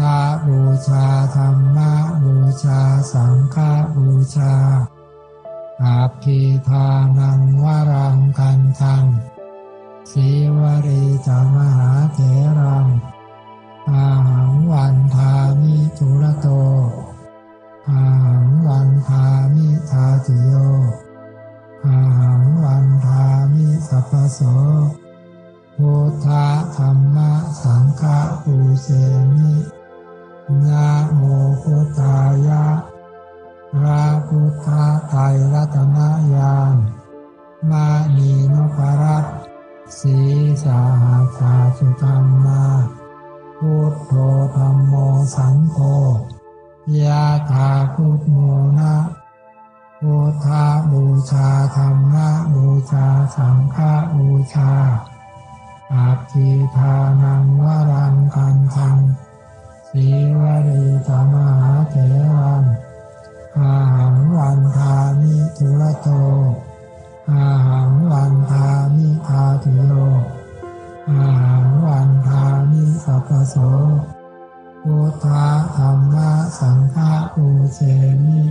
พุทธบูชาธรรมะบูชาสังฆบูชาอาภิทานังวรังกันทังสีวรีจามหาเถรัง อาหังวันทามิทุระโต อาหังวันทามิทาติโย อาหังวันทามิสัพโสพุทธธรรมะสังฆปูเสมิ นะโมพุทธายะพระพุทธไตรรัตนญาณมานีนพรัตสีสาหัสสาสุธรรมาพุทโธธรรมโมสังโฆยะถาพุทโมนะพุทธบูชาธรรมะบูชาสังฆบูชาอาทิทานังวรังกันทัง สีวรีตมหาเถรังอาหังวันทานิทุระโต อาหังวันทานิทาติโยอาหังวันทานิสัพโสพุทธธรรมะสังฆาอุเสนิ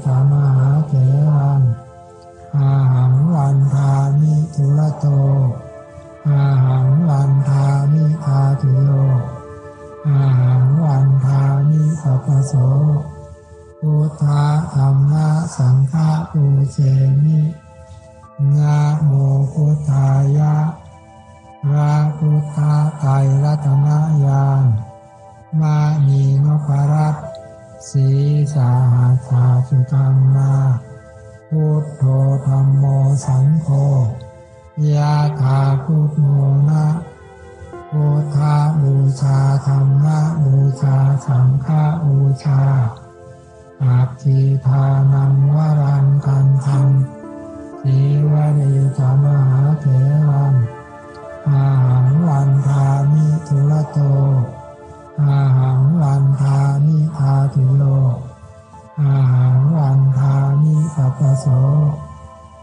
รีตมหาเถรัง ชาธรรมะบูชาสังฆบูชาอาทิทานังวรังกันทังสีวรีจามหาเถรังอาหังวันทามิทุระโต อาหังวันทามิทาติโยอาหังวันทามิสัพโส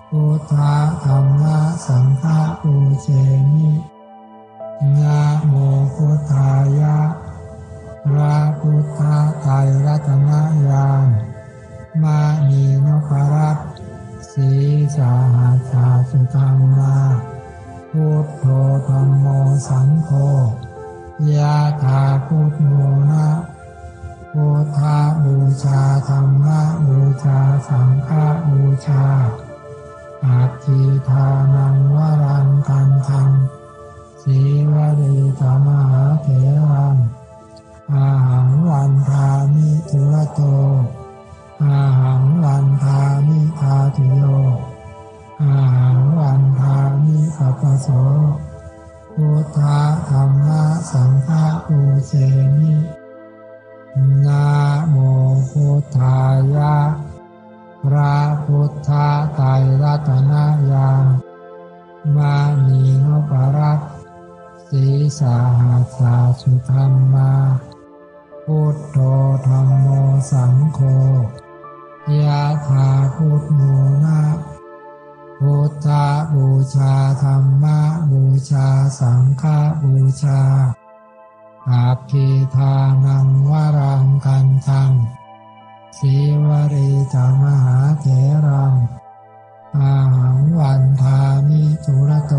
พุทธธรรมะสังฆปูเชมิ นะโมพุทธายะพระพุทธไตรรัตนญาณมานีนพรัตสีสาหัสาสุธรรมาพุทโธธรรมโมสังโฆยะถาพุทโมนะพุทธาบูชาธรรมะบูชาสังฆบูชาอาทิทานังวรังกันทัง สีวรีตมหาเถรังอาหังวันทามิทุระโต อาหังวันทามิทาตุโย อาหังวันทามิสัพพโสพุทธธรรมะสังฆปูเชมินะโม โยะถาพุทโมนะพุทธบูชาธรรมบูชาสังฆบูชาอาภิทานังวรังกันทังสีวรีจามหาเถรังอาหังวันทามิทุรโต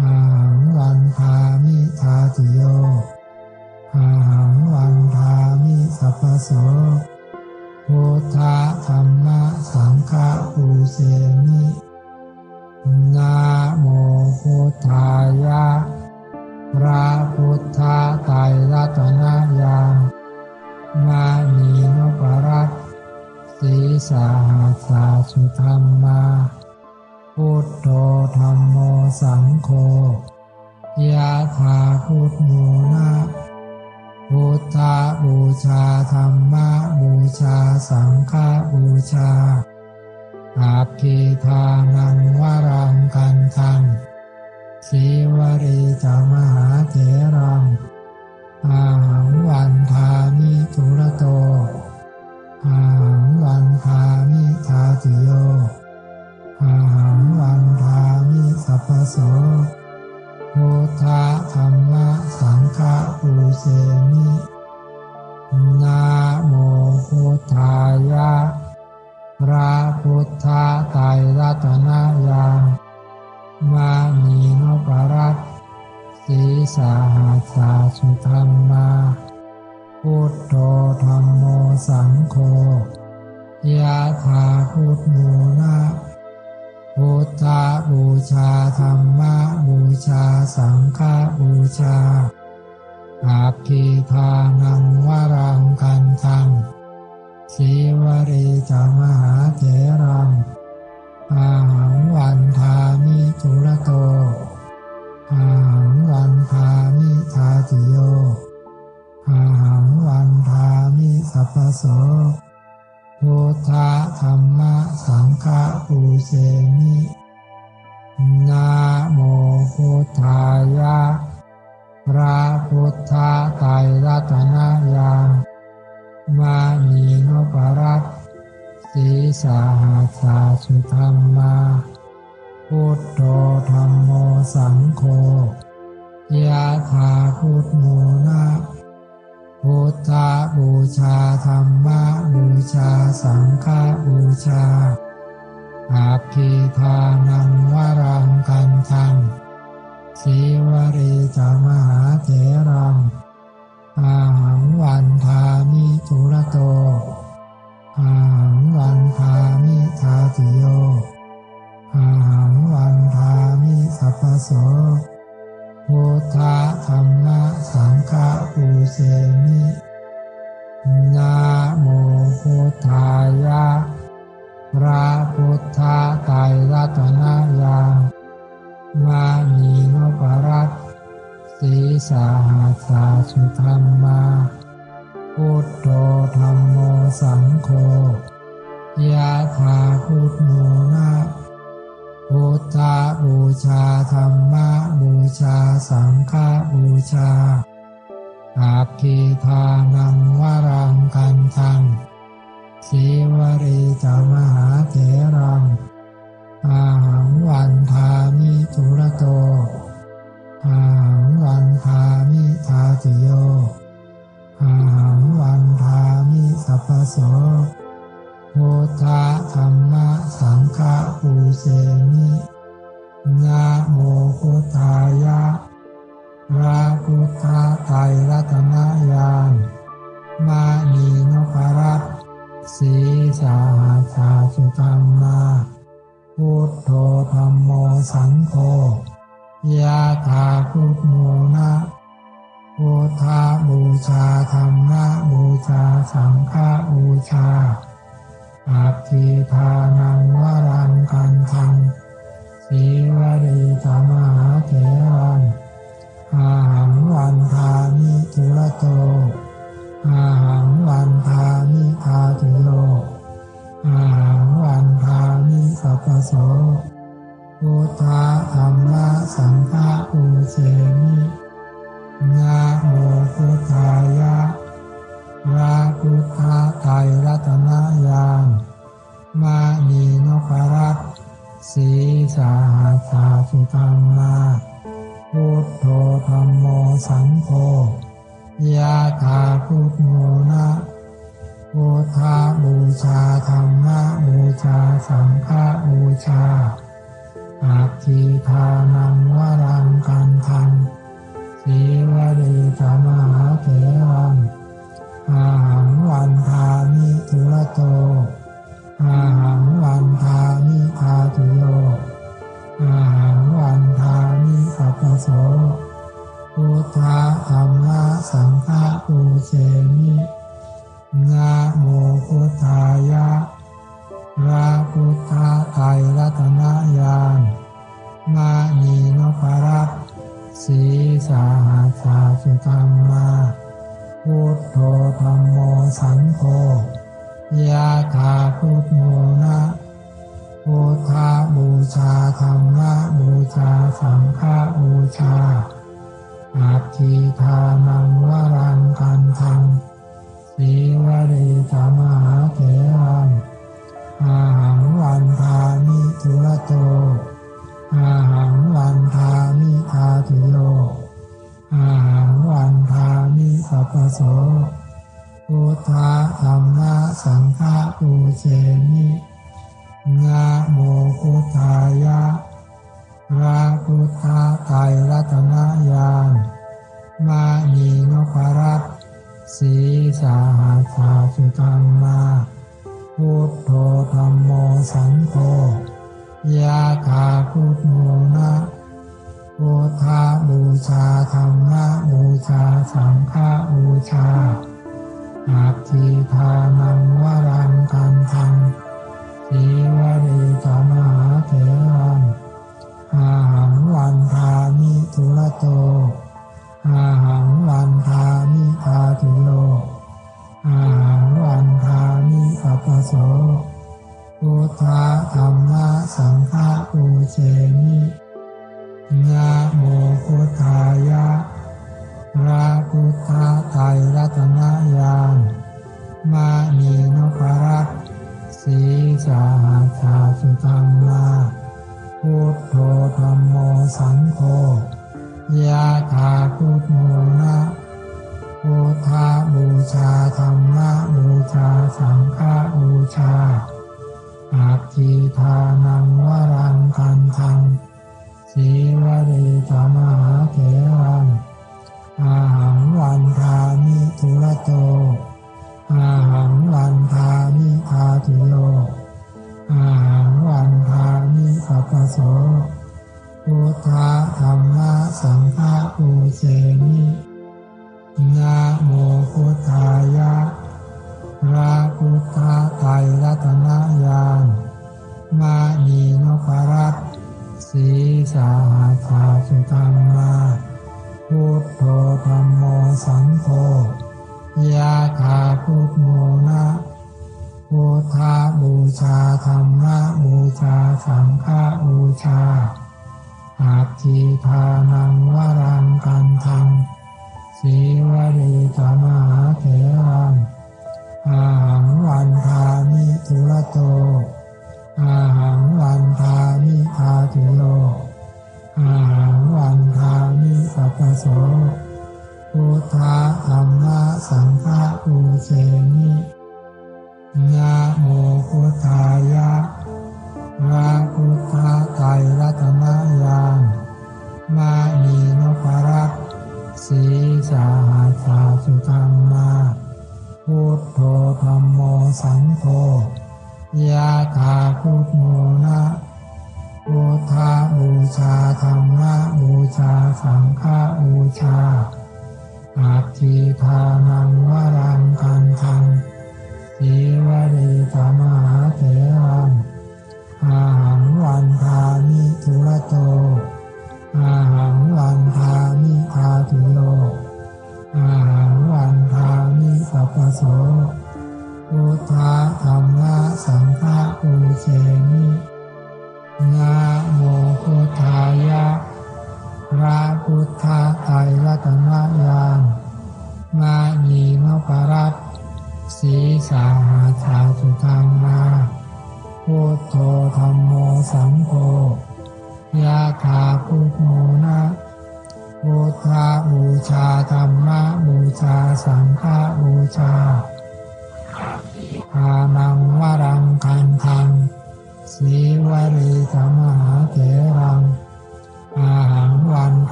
อาหังวันทามิทาติโยอาหังวันทามิสัพพโสพุ ทธธรรมะสังฆปูเส อาภิทานังวรังกันทังสีวรีจามหาเถรัง อาหังวันทามิทุระโต อาหังวันทามิทาติโย อาหังวันทามิสัพพโสพุทธธรรมะสังฆปูเสมินะโมพุทธายะ พระพุทธไตรรัตนญาณมานีนปรัตน์สีสาหัสาสุธรรมาพุทโธธรรมโมสังโฆยะถาพุทโมนะพุทธบูชาธรรมบูชาสังฆบูชาอาภิทานังวรังกันทัง สีวรีจามหาเถรังอาหังวันทามิทุระโต อาหังวันทามิทาติโย อาหังวันทามิสัพพโสพุทธธรรมะสังฆปูเสมินะโม ธธรรมสังฆปูเส อาภิทานังวรังกันทังสีวรีจามหาเถรัง อาหังวันทามิทุระโต อาหังวันทามิทาติโย อาหังวันทามิสัพพโสพุทธธรรมะสังฆปูเสมินะโมพุทธายะ พระพุทธไตรรัตนญาณมานีนพรัตสีสาหาสาสุธรรมาพุทโธธรรมโมสังโฆยะถาพุทโมนะพุทธาบูชาธรรมะบูชาสังฆาบูชาอัตถิทานังวรังกันทังสีวรีธรรมหาเถรัง อาหังวันทามิทุระโต อาหังวันทามิทาตุโย อาหังวันทามิสัพโสพุทธะธรรมะสังฆะอุเชมินะโมพุทธายะพระพุทธไตรรัตนาญาณมานีนพรัตสีสาหาสาสุธรรมา สังโฆยะถาพุทโธ ธะธรรมะสังฆะปูเชมินะโมพุทธายะพระพุทธไตรรัตนญาณมานีนพรัตสีสาหาสาสุธรรมาพุทโธธรรมโมสังโฆยะถาพุทโมนะพุทธบูชาธรรมะบูชาสังฆบูชา อาตถิทานังวรังกันทังสีวรีธรรมหาเถรังอาหังวันทานิทุร ทานังวา ยะถาพุทโมนะพุทธาบูชาธรรมะบูชาสังฆบูชาอาคีทานังวรังคันทังสีวรีธรรมหาเถร สาหาสาสุตังมาพุทโธธรรมโมสังโฆยะถาพุทโมนะพุทธาบูชาธรรม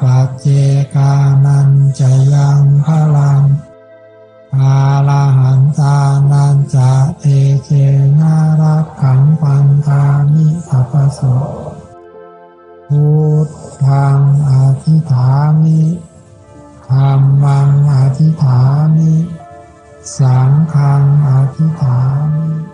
ปัจเจกานันจะยังพลังอาลาหันตานันจะเอเจนารักขังปันธามิสัพโสพุทธังอธิฐามิธรรมังอธิฐามิ สังฆังอธิฐามิ